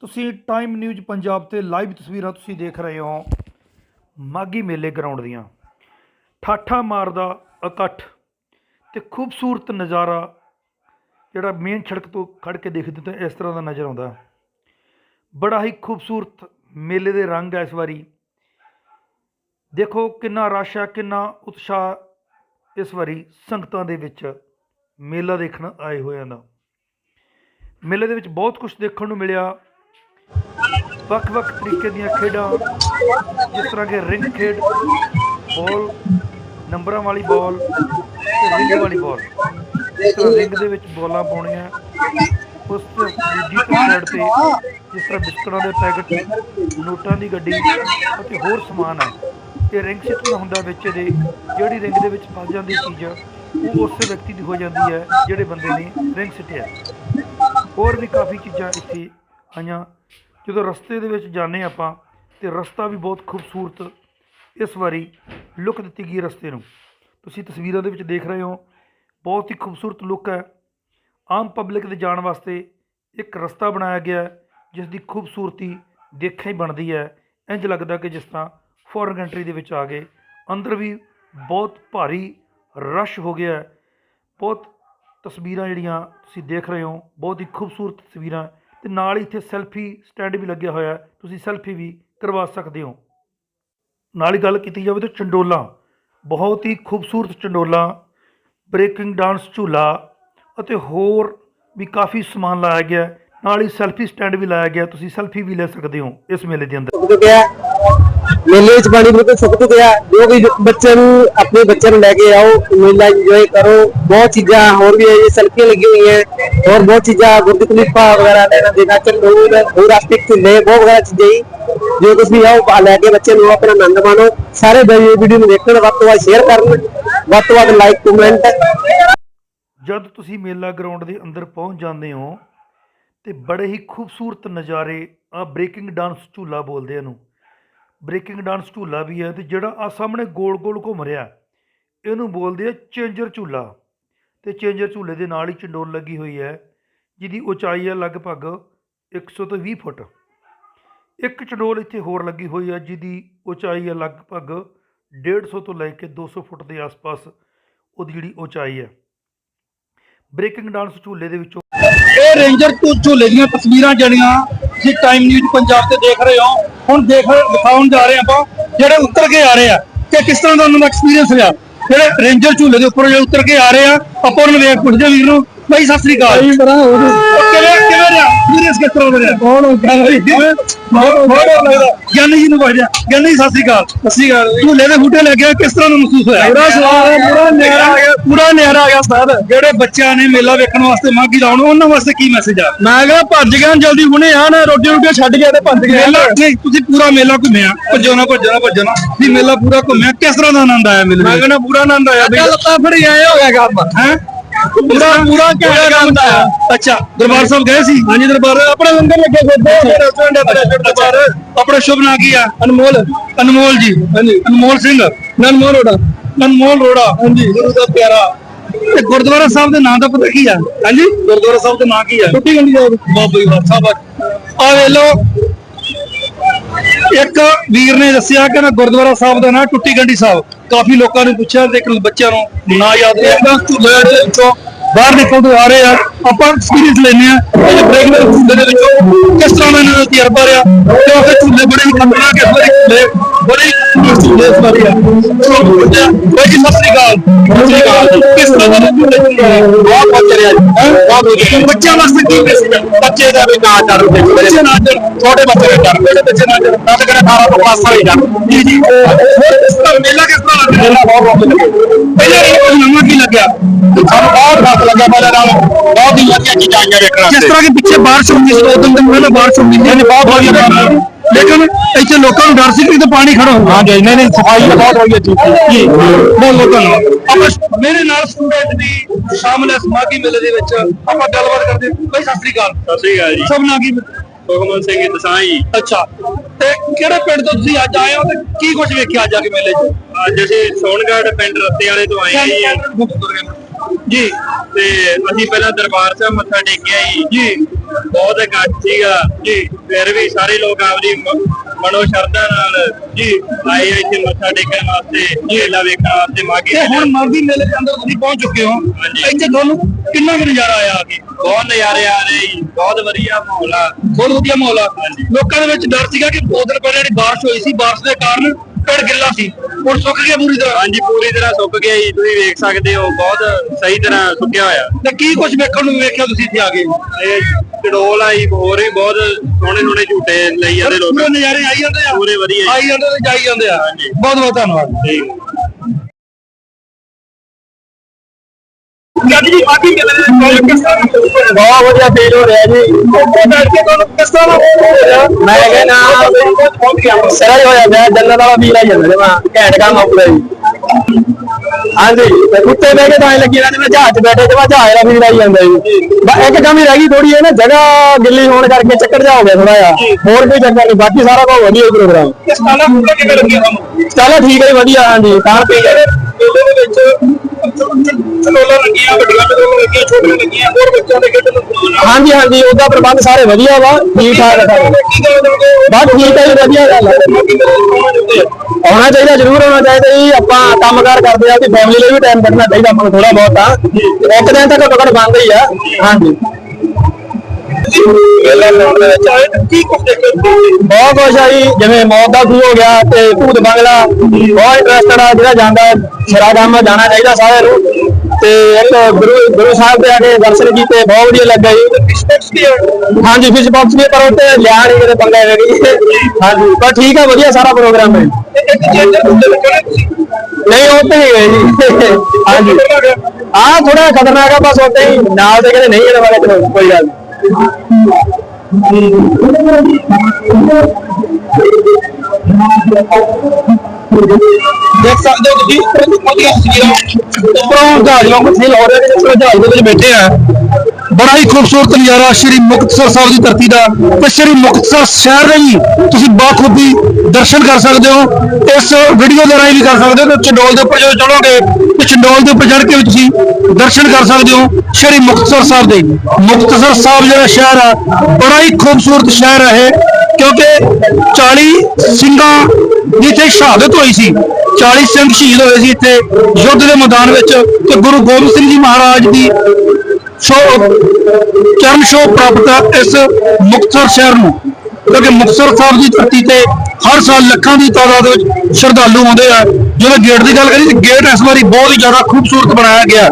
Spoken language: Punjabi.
ਤੁਸੀਂ ਟਾਈਮ ਨਿਊਜ਼ ਪੰਜਾਬ ਤੇ ਲਾਈਵ ਤਸਵੀਰਾਂ ਤੁਸੀਂ ਦੇਖ ਰਹੇ ਹੋ ਮਾਗੀ ਮੇਲੇ ਗਰਾਊਂਡ ਦੀਆਂ। ਠਾਠਾ ਮਾਰਦਾ ਇਕੱਠ ਤੇ ਖੂਬਸੂਰਤ ਨਜ਼ਾਰਾ ਜਿਹੜਾ ਮੇਨ ਸੜਕ ਤੋਂ ਖੜ ਕੇ ਦੇਖਦੇ ਤਾਂ ਇਸ ਤਰ੍ਹਾਂ ਦਾ ਨਜ਼ਰ ਆਉਂਦਾ। ਬੜਾ ਹੀ ਖੂਬਸੂਰਤ ਮੇਲੇ ਦੇ ਰੰਗ ਹੈ ਇਸ ਵਾਰੀ। ਦੇਖੋ ਕਿੰਨਾ ਰਸ਼ ਹੈ ਕਿੰਨਾ ਉਤਸ਼ਾਹ ਇਸ ਵਾਰੀ ਸੰਗਤਾਂ ਦੇ ਵਿੱਚ ਮੇਲਾ ਦੇਖਣ ਆਏ ਹੋਇਆਂ ਦਾ। ਮੇਲੇ ਦੇ ਵਿੱਚ ਬਹੁਤ ਕੁਝ ਦੇਖਣ ਨੂੰ ਮਿਲਿਆ। ਵੱਖ-ਵੱਖ ਤਰੀਕੇ ਦੀਆਂ ਖੇਡਾਂ, ਜਿਸ ਤਰ੍ਹਾਂ ਕਿ ਰਿੰਗ ਖੇਡ, ਬਾਲ, ਨੰਬਰਾਂ ਵਾਲੀ ਬਾਲ ਤੇ ਰਿੰਗ ਵਾਲੀ ਬਾਲ। ਇਸ ਤਰ੍ਹਾਂ ਰਿੰਗ ਦੇ ਵਿੱਚ ਬੋਲਾਂ ਪਾਉਣੀਆਂ, ਉਸ ਤੇ ਦੂਜੀ ਸਾਈਡ ਤੇ ਜਿਸ ਤਰ੍ਹਾਂ ਬਿਸਕੁਟਾਂ ਦੇ ਪੈਕਟ, ਨੋਟਾਂ ਦੀ ਗੱਡੀ ਅਤੇ ਹੋਰ ਸਮਾਨ ਹੈ। ਇਹ ਰਿੰਗ ਸਿੱਟਣਾ ਹੁੰਦਾ ਵਿੱਚ ਇਹਦੇ ਜਿਹੜੀ ਰਿੰਗ ਦੇ ਵਿੱਚ ਫਸ ਜਾਂਦੀ ਚੀਜ਼, ਉਹ ਉਸੇ ਵਿਅਕਤੀ ਦੀ ਹੋ ਜਾਂਦੀ ਹੈ, ਜਿਹੜੇ ਬੰਦੇ ਨੇ ਰਿੰਗ ਸਿੱਟਿਆ। ਹੋਰ ਵੀ ਕਾਫੀ ਚੀਜ਼ਾਂ ਇੱਥੇ ਆਈਆਂ। ਜਦੋਂ ਰਸਤੇ ਦੇ ਵਿੱਚ ਜਾਂਦੇ ਆਪਾਂ ਤੇ ਰਸਤਾ ਵੀ ਬਹੁਤ ਖੂਬਸੂਰਤ ਇਸ ਵਾਰੀ ਲੁੱਕ ਦਿੱਤੀ ਗਈ ਰਸਤੇ ਨੂੰ। ਤੁਸੀਂ ਤਸਵੀਰਾਂ ਦੇ ਵਿੱਚ ਦੇਖ ਰਹੇ ਹੋ ਬਹੁਤ ਹੀ ਖੂਬਸੂਰਤ ਲੁੱਕ ਹੈ। ਆਮ ਪਬਲਿਕ ਦੇ ਜਾਣ ਵਾਸਤੇ ਇੱਕ ਰਸਤਾ ਬਣਾਇਆ ਗਿਆ ਹੈ, ਜਿਸ ਦੀ ਖੂਬਸੂਰਤੀ ਦੇਖਿਆ ਹੀ ਬਣਦੀ ਹੈ। ਇੰਜ ਲੱਗਦਾ ਕਿ ਜਿਸ ਤਰ੍ਹਾਂ ਫੋਰਨ ਕੰਟਰੀ ਦੇ ਵਿੱਚ ਆ ਗਏ ਅੰਦਰ ਵੀ ਬਹੁਤ ਭਾਰੀ ਰਸ਼ ਹੋ ਗਿਆ ਬਹੁਤ ਤਸਵੀਰਾਂ ਜਿਹੜੀਆਂ ਤੁਸੀਂ ਦੇਖ ਰਹੇ ਹੋ ਬਹੁਤ ਹੀ ਖੂਬਸੂਰਤ ਤਸਵੀਰਾਂ ਤੇ ਨਾਲ ਹੀ ਇੱਥੇ ਸੈਲਫੀ ਸਟੈਂਡ ਵੀ ਲੱਗਿਆ ਹੋਇਆ ਹੈ। ਤੁਸੀਂ ਸੈਲਫੀ ਵੀ ਕਰਵਾ ਸਕਦੇ ਹੋ। ਨਾਲ ਹੀ ਗੱਲ ਕੀਤੀ ਜਾਵੇ ਤਾਂ ਚੰਡੋਲਾ। ਬਹੁਤ ਹੀ ਖੂਬਸੂਰਤ ਚੰਡੋਲਾ ਬ੍ਰੇਕਿੰਗ ਡਾਂਸ ਝੂਲਾ ਅਤੇ ਹੋਰ ਵੀ ਕਾਫੀ ਸਮਾਨ ਲਾਇਆ ਗਿਆ ਨਾਲ ਹੀ ਸੈਲਫੀ ਸਟੈਂਡ ਵੀ ਲਾਇਆ ਗਿਆ ਤੁਸੀਂ ਸੈਲਫੀ ਵੀ ਲੈ ਸਕਦੇ ਹੋ ਇਸ ਮੇਲੇ ਦੇ ਅੰਦਰ। ਮੇਲੇ ਚ ਪਾਣੀ ਬਿਲਕੁਲ ਸੁੱਕ ਚੁੱਕਿਆ ਜੋ ਵੀ ਬੱਚਿਆਂ ਨੂੰ, ਆਪਣੇ ਬੱਚਿਆਂ ਨੂੰ ਲੈ ਕੇ ਆਓ, ਮੇਲਾ ਇੰਜੋਏ ਕਰੋ। ਬਹੁਤ ਚੀਜ਼ਾਂ ਹੋਰ ਵੀ ਹੈ, ਇਹ ਸੈਲਫੀਆਂ ਲੱਗੀ ਹੋਈ ਹੈ। ਹੋਰ ਬਹੁਤ ਚੀਜ਼ਾਂ ਗੁਰਦੀ ਕਲਿੱਪਾ ਵਗੈਰਾ ਲੈਣਾ ਦੇਣਾ ਚੰਡੋਲ ਹੋਰ ਆਸਟਿਕ ਝੁੱਲੇ, ਬਹੁਤ ਵਗੈਰਾ ਚੀਜ਼ਾਂ ਹੀ ਜੋ ਤੁਸੀਂ ਆਓ ਲੈ ਕੇ ਬੱਚੇ ਨੂੰ ਆਪਣਾ ਆਨੰਦ ਮਾਣੋ। ਸਾਰੇ ਵੀਡੀਓ ਨੂੰ ਦੇਖਣ, ਵੱਧ ਤੋਂ ਵੱਧ ਸ਼ੇਅਰ ਕਰਨ, ਵੱਧ ਤੋਂ ਵੱਧ ਲਾਈਕ ਕਮੈਂਟ ਜਦ ਤੁਸੀਂ ਮੇਲਾ ਗਰਾਊਂਡ ਦੇ ਅੰਦਰ ਪਹੁੰਚ ਜਾਂਦੇ ਹੋ, ਤੇ ਬੜੇ ਹੀ ਖੂਬਸੂਰਤ ਨਜ਼ਾਰੇ ਆ ਬ੍ਰੇਕਿੰਗ ਡਾਂਸ ਝੂਲਾ ਬੋਲਦੇ ਇਹਨੂੰ। ਬ੍ਰੇਕਿੰਗ ਡਾਂਸ ਝੂਲਾ ਵੀ ਹੈ ਤੇ ਜਿਹੜਾ ਆ ਸਾਹਮਣੇ ਗੋਲ-ਗੋਲ ਘੁੰਮ ਰਿਹਾ ਇਹਨੂੰ ਬੋਲਦੇ ਆ ਚੇਂਜਰ ਝੂਲਾ। ਤੇ ਚੇਂਜਰ ਝੂਲੇ ਦੇ ਨਾਲ ਹੀ ਚੰਡੋਲ ਲੱਗੀ ਹੋਈ ਹੈ, ਜਿਹਦੀ ਉਚਾਈ ਹੈ ਲਗਭਗ 120 ਫੁੱਟ। ਇੱਕ ਚੰਡੋਲ ਇੱਥੇ ਹੋਰ ਲੱਗੀ ਹੋਈ ਹੈ, ਜਿਹਦੀ ਉਚਾਈ ਹੈ ਲਗਭਗ 150 ਤੋਂ ਲੈ ਕੇ 200 ਫੁੱਟ ਦੇ ਆਸ-ਪਾਸ ਉਹਦੀ ਜਿਹੜੀ ਉਚਾਈ ਹੈ। ਬ੍ਰੇਕਿੰਗ ਡਾਂਸ ਝੂਲੇ ਦੇ ਵਿੱਚੋਂ ਇਹ ਰੇਂਜਰ ਝੂ- ਝੂਲੇ ਦੀਆਂ ਤਸਵੀਰਾਂ ਜਿਹੜੀਆਂ ਤੁਸੀਂ ਟਾਈਮ ਨਿਊਜ਼ ਪੰਜਾਬ ਤੇ ਦੇਖ ਰਹੇ ਹੋ ਹੁਣ ਦੇਖ ਦਿਖਾਉਣ ਜਾ ਰਹੇ ਆਪਾਂ ਜਿਹੜੇ ਉੱਤਰ ਕੇ ਆ ਰਹੇ ਆ ਕਿ ਕਿਸ ਤਰ੍ਹਾਂ ਦਾ ਉਹਨਾਂ ਦਾ ਐਕਸਪੀਰੀਅੰਸ ਰਿਹਾ। ਜਿਹੜੇ ਰੇਂਜਰ ਝੂਲੇ ਦੇ ਉੱਪਰ ਜਿਹੜੇ ਉੱਤਰ ਕੇ ਆ ਰਹੇ ਆ ਆਪਾਂ ਉਹਨਾਂ ਨੂੰ ਵੇਖ ਪੁੱਛਦੇ ਵੀਰ ਨੂੰ ਬਾਈ ਸਤਿ ਸ੍ਰੀ ਅਕਾਲ। ਕਿਵੇਂ ਐਕਸਪੀਰੀਅੰਸ ਕਿਸ ਤਰ੍ਹਾਂ ਰਿਹਾ ਕੌਣ ਹੁੰਦਾ ਬਾਈ ਗਿਆਨੀ ਜੀ ਨੂੰ ਪੁੱਛਦੇ ਆ ਗਿਆਨੀ ਜੀ ਸਤਿ ਸ੍ਰੀ ਅਕਾਲ। ਸਤਿ ਸ੍ਰੀ ਅਕਾਲ ਝੂਲੇ ਦੇ ਬੂਟੇ ਲੱਗਿਆ ਕਿਸ ਤਰ੍ਹਾਂ ਦਾ ਮਹਿਸੂਸ ਹੋਇਆ? ਪੂਰਾ ਸਵਾਦ ਪੂਰਾ ਨਿਆਰਾ। ਆ ਗਿਆ। ਪੂਰਾ ਨਿਆਰਾ ਆ ਗਿਆ ਸਰ। ਜਿਹੜੇ ਬੱਚਿਆਂ ਨੇ ਮੇਲਾ ਵੇਖਣ ਵਾਸਤੇ ਮਾਗੀ ਲਾਉਣ ਉਹਨਾਂ ਵਾਸਤੇ ਕੀ ਮੈਸੇਜ ਆ? ਮੈਂ ਕਿਹਾ ਭੱਜ ਗਿਆ ਜਲਦੀ ਹੁਣੇ ਆ ਨਾ ਰੋਟੀ ਰੋਟੀ ਛੱਡ ਗਿਆ ਤੇ ਭੱਜ ਗਿਆ। ਮੇਲਾ ਨਹੀਂ ਤੁਸੀਂ ਪੂਰਾ ਮੇਲਾ ਘੁੰਮਿਆ। ਭੱਜੋ ਨਾ ਭੱਜੋ ਨਾ ਭੱਜੋ ਨਾ। ਵੀ ਮੇਲਾ ਪੂਰਾ ਘੁੰਮਿਆ। ਕਿਸ ਤਰ੍ਹਾਂ ਦਾ ਆਨੰਦ ਆਇਆ ਮੇਲੇ ਮੈਂ ਕਹਿੰਦਾ ਪੂਰਾ ਆਨੰਦ ਆਇਆ। ਬਈ ਲੱਤਾਂ ਫੜੀ ਆਏ ਹੋ ਗਿਆ ਕੰਮ। ਹੈ? ਪੂਰਾ ਪੂਰਾ ਕਿਹੜਾ ਕੰਮ ਆਇਆ ਅੱਛਾ ਦਰਬਾਰ ਸਾਹਿਬ ਗਏ ਸੀ? ਹਾਂਜੀ ਦਰਬਾਰ ਆਪਣਾ ਲੰਗਰ ਲੱਗੇ ਖੁਦ ਰੈਸਟੋਰੈਂਟ ਹੈ ਦਰਬਾਰ। ਆਪਣਾ ਸ਼ੁਭ ਨਾਂ ਕੀ ਆ? ਅਨਮੋਲ। ਅਨਮੋਲ ਜੀ। ਹਾਂਜੀ। ਅਨਮੋਲ ਸਿੰਘ। ਨਨਮੋਲ ਰੋੜਾ। ਨਨਮੋਲ ਰੋੜਾ। ਹਾਂਜੀ। ਗੁਰੂ ਦਾ ਪਿਆਰਾ। ਤੇ ਗੁਰਦੁਆਰਾ ਸਾਹਿਬ ਦੇ ਨਾਂ ਦਾ ਪਤਾ ਕੀ ਆ? ਹਾਂਜੀ। ਗੁਰਦੁਆਰਾ ਸਾਹਿਬ ਦਾ ਨਾਂ ਕੀ ਆ? ਟੁੱਟੀ ਗੰਡੀ ਸਾਹਿਬ। ਬਾਬਾ ਜੀ ਸਾਹਿਬ ਆ। ਵੇ ਲੋ ਇੱਕ ਵੀਰ ਨੇ ਦੱਸਿਆ ਕਿ ਨਾ ਗੁਰਦੁਆਰਾ ਸਾਹਿਬ ਦਾ ਨਾਂ ਟੁੱਟੀ ਗੰਡੀ ਸਾਹਿਬ। ਕਾਫੀ ਲੋਕਾਂ ਨੇ ਪੁੱਛਿਆ ਤੇ ਬੱਚਿਆਂ ਨੂੰ ਨਾਂ ਯਾਦ ਰਿਹਾ ਝੂਲੇ ਦੇ ਵਿੱਚੋਂ ਬਾਹਰ ਨਿਕਲ ਆ ਰਹੇ ਆ। ਆਪਾਂ ਐਕਸਪੀਰੀਅੰਸ ਲੈਨੇ ਆ ਇਹ ਬ੍ਰੇਕ ਝੂਲੇ ਦੇ ਵਿੱਚੋਂ ਕਿਸ ਤਰ੍ਹਾਂ ਦਾ ਇਹਨਾਂ ਦਾ ਤਜਰਬਾ ਰਿਹਾ। ਤੇ ਉਹ ਝੂਲੇ ਬੜੇ ਹੀ ਖਤਰਨਾਕ ਇਸ ਵਾਰੀ ਝੂਲੇ ਬੜੇ ਝੂਲੇ ਇਸ ਵਾਰੀ ਆ। ਬਾਈ ਜੀ, ਸਤਿ ਸ੍ਰੀ ਅਕਾਲ। ਸਤਿ ਸ੍ਰੀ ਅਕਾਲ। ਕਿਸ ਤਰ੍ਹਾਂ ਦਾ ਝੂਲੇ ਬਹੁਤ ਬਹੁਤ ਬਹੁਤ ਵਧੀਆ ਬੱਚਿਆਂ ਵਾਸਤੇ ਕੀ ਮੈਸੇਜ ਹੈ ਬੱਚੇ ਦਾ ਵੀ ਨਾ ਡਰ ਬੱਚੇ ਨਾ ਡਰ ਛੋਟੇ ਬੱਚੇ ਦਾ ਡਰ ਛੋਟੇ ਬੱਚੇ ਨਾ ਡਰ ਮੈਂ ਕਹਿੰਦਾ 18 ਤੋਂ ਪਾਸ ਵਾਲੇ ਡਰ ਜੀ ਜੀ ਇਸ ਤਰ੍ਹਾਂ ਮੇਲਾ ਕਿਸ ਤਰ੍ਹਾਂ ਲੱਗਿਆ ਮੇਲਾ ਬਹੁਤ ਬਹੁਤ ਲੱਗਿਆ ਪਹਿਲਾਂ ਇਹ ਕੁਝ ਨਵਾਂ ਕੀ ਲੱਗਿਆ ਸਾਨੂੰ ਬਹੁਤ ਰਸ ਲੱਗਿਆ ਪਹਿਲਾਂ ਨਾਲ ਬਹੁਤ ਹੀ ਵਧੀਆ ਚੀਜ਼ਾਂ ਆਈਆਂ ਵੇਖਣ ਜਿਸ ਤਰ੍ਹਾਂ ਕਿ ਪਿੱਛੇ ਬਾਰਿਸ਼ ਹੁੰਦੀ ਸੀ ਦੋ ਤਿੰਨ ਦਿਨ ਪਹਿਲਾਂ ਬਾਰਿਸ਼ ਹੁੰਦੀ ਸੀ ਬਹੁਤ ਵਧੀਆ ਲੇਕਿਨ ਇੱਥੇ ਲੋਕਾਂ ਨੂੰ ਡਰ ਸੀ ਕਿ ਇੱਥੇ ਪਾਣੀ ਖੜਾ ਹੁੰਦਾ ਹਾਂ ਜੀ ਨਹੀਂ ਨਹੀਂ ਸਫ਼ਾਈ ਬਹੁਤ ਵਧੀਆ ਚੀਜ਼ ਜੀ। ਬਹੁਤ ਬਹੁਤ ਧੰਨਵਾਦ ਆਪਾਂ ਮੇਰੇ ਨਾਲ ਸਟੂਡੈਂਟ ਦੀ ਸ਼ਾਮਲ ਹੈ ਸਮਾਗੀ ਮੇਲੇ ਦੇ ਵਿੱਚ। ਆਪਾਂ ਗੱਲਬਾਤ ਕਰਦੇ ਹਾਂ। ਬਈ ਸਤਿ ਸ੍ਰੀ ਅਕਾਲ। ਸਤਿ ਸ਼੍ਰੀ ਅਕਾਲ ਜੀ। ਸਭ ਨਾਂ ਕੀ? ਹੁਕਮਨ ਸਿੰਘ ਦਸਾਈ ਅੱਛਾ। ਤੇ ਕਿਹੜੇ ਪਿੰਡ ਤੋਂ ਤੁਸੀਂ ਅੱਜ ਆਏ ਹੋ ਤੇ ਕੀ ਕੁਝ ਵੇਖਿਆ ਅੱਜ ਆ ਕੇ ਮੇਲੇ 'ਚ? ਅੱਜ ਅਸੀਂ ਸੋਨਗੜ੍ਹ ਪਿੰਡ ਰੱਤੇ ਵਾਲੇ ਤੋਂ ਆਏ ਹਾਂ ਜੀ। ਜੀ। ਤੇ ਅਸੀਂ ਪਹਿਲਾਂ ਦਰਬਾਰ ਸਾਹਿਬ ਮੱਥਾ ਟੇਕਿਆ ਜੀ। ਜੀ। ਬਹੁਤ ਇਕੱਠ ਸੀਗਾ। ਜੀ ਫਿਰ ਵੀ ਸਾਰੇ ਲੋਕ ਆਪਦੀ ਮਨੋ ਸ਼ਰਧਾ ਨਾਲ ਜੀ ਆਏ ਇੱਥੇ ਮੱਥਾ ਟੇਕਣ ਵਾਸਤੇ ਮੇਲਾ ਵੇਖਣ ਵਾਸਤੇ ਮਾਗੀ ਤੇ ਹੁਣ ਮਾਗੀ ਮੇਲੇ ਦੇ ਅੰਦਰ ਤੁਸੀਂ ਪਹੁੰਚ ਚੁੱਕੇ ਹੋ। ਇੱਥੇ ਤੁਹਾਨੂੰ ਕਿੰਨਾ ਕੁ ਨਜ਼ਾਰਾ ਆਇਆ ਆ ਕੇ? ਬਹੁਤ ਨਜ਼ਾਰੇ ਆ ਰਹੇ ਜੀ ਬਹੁਤ ਵਧੀਆ ਮਾਹੌਲ ਆ। ਬਹੁਤ ਵਧੀਆ ਮਾਹੌਲ ਆ। ਲੋਕਾਂ ਦੇ ਵਿੱਚ ਡਰ ਸੀਗਾ ਕਿ ਦੋ ਦਿਨ ਪਹਿਲਾਂ ਜਿਹੜੀ ਬਾਰਿਸ਼ ਹੋਈ ਸੀ ਬਾਰਿਸ਼ ਦੇ ਕਾਰਨ ਪੇੜ ਗਿੱਲਾ ਸੀ। ਹੁਣ ਸੁੱਕ ਗਿਆ ਪੂਰੀ ਤਰ੍ਹਾਂ? ਹਾਂਜੀ ਪੂਰੀ ਤਰ੍ਹਾਂ ਸੁੱਕ ਗਿਆ ਜੀ ਤੁਸੀਂ ਵੇਖ ਸਕਦੇ ਹੋ ਬਹੁਤ ਸਹੀ ਤਰ੍ਹਾਂ ਸੁੱਕਿਆ ਹੋਇਆ। ਤੇ ਕੀ ਕੁਝ ਵੇਖਣ ਨੂੰ ਵੇਖਿਆ ਤੁਸੀਂ ਇੱਥੇ ਆ ਕੇ? ਇਹ ਚੜੋਲ ਆਈ ਹੋਰ ਵੀ ਬਹੁਤ ਸੋਹਣੇ ਸੋਹਣੇ ਝੂਟੇ ਲਈ ਜਾਂਦੇ ਲੋਕ। ਪੂਰੇ ਨਜ਼ਾਰੇ ਆਈ ਜਾਂਦੇ ਆ? ਪੂਰੇ ਵਧੀਆ। ਆਈ ਜਾਂਦੇ ਤੇ ਜਾਈ ਜਾਂਦੇ ਆ। ਹਾਂਜੀ। ਬਹੁਤ ਬਹੁਤ ਧੰਨਵਾਦ। ਠੀਕ। ਗੱਡੀ ਜੀ ਬਾਕੀ ਵਿੱਚ ਕਿਸ ਤਰ੍ਹਾਂ ਬਹੁਤ ਵਧੀਆ ਫੀਲ ਹੋ ਰਿਹਾ ਜੀ। ਬੈਠ ਕੇ ਤੁਹਾਨੂੰ ਕਿਸ ਤਰ੍ਹਾਂ? ਮੈਂ ਕਹਿੰਦਾ ਸਿਰਾ ਹੀ ਹੋ ਜਾਂਦਾ ਜੰਨਤ ਵਾਲਾ ਫੀਲ ਆ ਜਾਂਦਾ ਜਮਾ ਘੈਂਟ ਕੰਮ ਆਪਣਾ ਜੀ। ਹਾਂਜੀ ਉੱਤੇ ਬਹਿ ਕੇ ਤਾਂ ਲੱਗੀ ਰਹਿੰਦੀ ਮੈਂ ਜਹਾਜ਼ 'ਚ ਬੈਠੇ ਜਮਾ ਜਹਾਜ਼ ਦਾ ਫੀਲ ਆਈ ਜਾਂਦਾ ਜੀ। ਬਸ ਇੱਕ ਕਮੀ ਰਹਿ ਗਈ ਥੋੜੀ ਹੈ ਨਾ ਜਗ੍ਹਾ ਗਿੱਲੀ ਹੋਣ ਕਰਕੇ ਚੱਕਰ ਜਾ ਹੋ ਗਿਆ ਥੋੜਾ ਜਿਹਾ। ਹੋਰ ਕੋਈ ਚੱਕਰ ਨਹੀਂ ਬਾਕੀ ਸਾਰਾ ਕੁਝ ਵਧੀਆ ਪ੍ਰੋਗਰਾਮ ਕਿਸ ਤਰ੍ਹਾਂ ਕਿਵੇਂ ਲੱਗਿਆ ਤੁਹਾਨੂੰ? ਚਲੋ ਠੀਕ ਹੈ ਜੀ ਵਧੀਆ ਹਾਂਜੀ ਖਾਣ ਪੀਣ ਦੇ ਵਿੱਚ ਚਲੋਲਾ ਲੱਗੀਆਂ ਵੱਡੀਆਂ ਚਲੋਲਾ ਲੱਗੀਆਂ ਛੋਟੀਆਂ ਲੱਗੀਆਂ ਹੋਰ ਬੱਚਿਆਂ ਦੇ ਖੇਡਣ ਨੂੰ ਸਮਾਨ ਆ? ਹਾਂਜੀ ਹਾਂਜੀ ਉਹਦਾ ਪ੍ਰਬੰਧ ਸਾਰੇ ਵਧੀਆ ਵਾ ਠੀਕ ਠਾਕ ਆ ਬਸ ਠੀਕ ਹੈ ਜੀ ਵਧੀਆ ਗੱਲ ਆਉਣਾ ਚਾਹੀਦਾ ਜ਼ਰੂਰ ਆਉਣਾ ਚਾਹੀਦਾ ਜੀ ਆਪਾਂ ਕੰਮਕਾਰ ਕਰਦੇ ਆ ਵੀ ਫੈਮਿਲੀ ਲਈ ਵੀ ਟਾਈਮ ਕੱਢਣਾ ਚਾਹੀਦਾ ਆਪਾਂ ਨੂੰ ਥੋੜਾ ਬਹੁਤ ਆ ਇੱਕ ਦਿਨ ਤੱਕ ਘੱਟ ਬਣਦਾ ਹੀ ਆ। ਹਾਂਜੀ। ਮੇਲੇ ਲਾਉਣ ਦੇ ਵਿੱਚ ਆਏ ਤਾਂ ਕੀ ਕੁਝ ਦੇਖੇ ਤੁਸੀਂ? ਬਹੁਤ ਕੁਛ ਆ ਜੀ, ਜਿਵੇਂ ਮੌਤ ਦਾ ਖੂਹ ਹੋ ਗਿਆ ਤੇ ਭੂਤ ਬੰਗਲਾ, ਬਹੁਤ ਇੰਟਰਸਟਡ ਆ, ਜਿਹੜਾ ਜਾਂਦਾ ਸਿਰਾ ਕੰਮ ਜਾਣਾ ਚਾਹੀਦਾ ਸਾਰਿਆਂ ਨੂੰ। ਤੇ ਇੱਕ ਗੁਰੂ ਗੁਰੂ ਸਾਹਿਬ ਦੇ ਆ ਕੇ ਦਰਸ਼ਨ ਕੀਤੇ, ਬਹੁਤ ਵਧੀਆ ਲੱਗਾ ਜੀ। ਰਿਸਪੈਕਟਸ ਕੀ ਹੈ ਹਾਂਜੀ ਫਿਸ਼ ਬਾਕਸ ਵੀ ਪਰ ਉੱਤੇ ਲਿਆ ਨਹੀਂ ਕਿਤੇ ਪੰਗਾ ਐਵੇਂ ਵੀ ਹਾਂਜੀ, ਪਰ ਠੀਕ ਆ, ਵਧੀਆ ਸਾਰਾ ਪ੍ਰੋਗਰਾਮ ਹੈ। ਇੱਕ ਜੇਂਜਰ ਹੁੰਦੇ ਲੱਗਣੇ ਤੁਸੀਂ ਨਹੀਂ, ਉਹ ਤੇ ਨਹੀਂ ਗਏ ਜੀ। ਹਾਂਜੀ। ਆ ਥੋੜਾ ਖਤਰਨਾਕ ਆ, ਬਸ ਉੱਤੇ ਹੀ, ਨਾਲ ਦੇ ਕਹਿੰਦੇ ਨਹੀਂ ਇਹਦੇ ਬਾਰੇ ਕੋਈ ਗੱਲ ਨੀ। Thank. ਦੇਖ ਸਕਦੇ ਹੋ ਤੁਸੀਂ ਵਧੀਆ ਤਸਵੀਰਾਂ ਉੱਪਰੋਂ ਜਹਾਜ਼ ਵਾਂਗੂ ਫੀਲ ਹੋ ਰਿਹਾ ਕਿ ਜਹਾਜ਼ ਦੇ ਵਿੱਚ ਬੈਠੇ ਆ। ਬੜਾ ਹੀ ਖੂਬਸੂਰਤ ਨਜ਼ਾਰਾ ਸ਼੍ਰੀ ਮੁਕਤਸਰ ਸਾਹਿਬ ਦੀ ਧਰਤੀ ਦਾ। ਤੇ ਸ਼੍ਰੀ ਮੁਕਤਸਰ ਸ਼ਹਿਰ ਦੇ ਵੀ ਤੁਸੀਂ ਬਾਖੂਬੀ ਦਰਸ਼ਨ ਕਰ ਸਕਦੇ ਹੋ। ਇਸ ਵੀਡੀਓ ਦੇ ਰਾਹੀਂ ਵੀ ਕਰ ਸਕਦੇ ਹੋ ਤੇ ਚੰਡੋਲ ਦੇ ਉੱਪਰ ਜਦੋਂ ਚੜੋਗੇ ਤੇ ਚੰਡੋਲ ਦੇ ਉੱਪਰ ਚੜ ਕੇ ਵੀ ਤੁਸੀਂ ਦਰਸ਼ਨ ਕਰ ਸਕਦੇ ਹੋ ਸ਼੍ਰੀ ਮੁਕਤਸਰ ਸਾਹਿਬ ਦੇ। ਮੁਕਤਸਰ ਸਾਹਿਬ ਜਿਹੜਾ ਸ਼ਹਿਰ ਆ, ਬੜਾ ਹੀ ਖੂਬਸੂਰਤ ਸ਼ਹਿਰ ਹੈ ਇਹ। ਕਿਉਂਕਿ 40 ਸਿੰਘਾਂ ਦੀ ਇੱਥੇ ਸ਼ਹਾਦਤ ਹੋਈ ਸੀ 40 ਸਿੰਘ ਸ਼ਹੀਦ ਹੋਏ ਸੀ ਇੱਥੇ ਯੁੱਧ ਦੇ ਮੈਦਾਨ ਵਿੱਚ ਤੇ ਗੁਰੂ ਗੋਬਿੰਦ ਸਿੰਘ ਜੀ ਮਹਾਰਾਜ ਦੀ ਸੋ ਚਰਨ ਛੋਹ ਪ੍ਰਾਪਤ ਹੈ ਇਸ ਮੁਕਤਸਰ ਸ਼ਹਿਰ ਨੂੰ। ਕਿਉਂਕਿ ਮੁਕਤਸਰ ਸਾਹਿਬ ਦੀ ਧਰਤੀ ਤੇ ਹਰ ਸਾਲ ਲੱਖਾਂ ਦੀ ਤਾਦਾਦ ਵਿੱਚ ਸ਼ਰਧਾਲੂ ਆਉਂਦੇ ਆ। ਜਦੋਂ ਗੇਟ ਦੀ ਗੱਲ ਕਰੀ ਗੇਟ ਇਸ ਵਾਰੀ ਬਹੁਤ ਹੀ ਜ਼ਿਆਦਾ ਖੂਬਸੂਰਤ ਬਣਾਇਆ ਗਿਆ।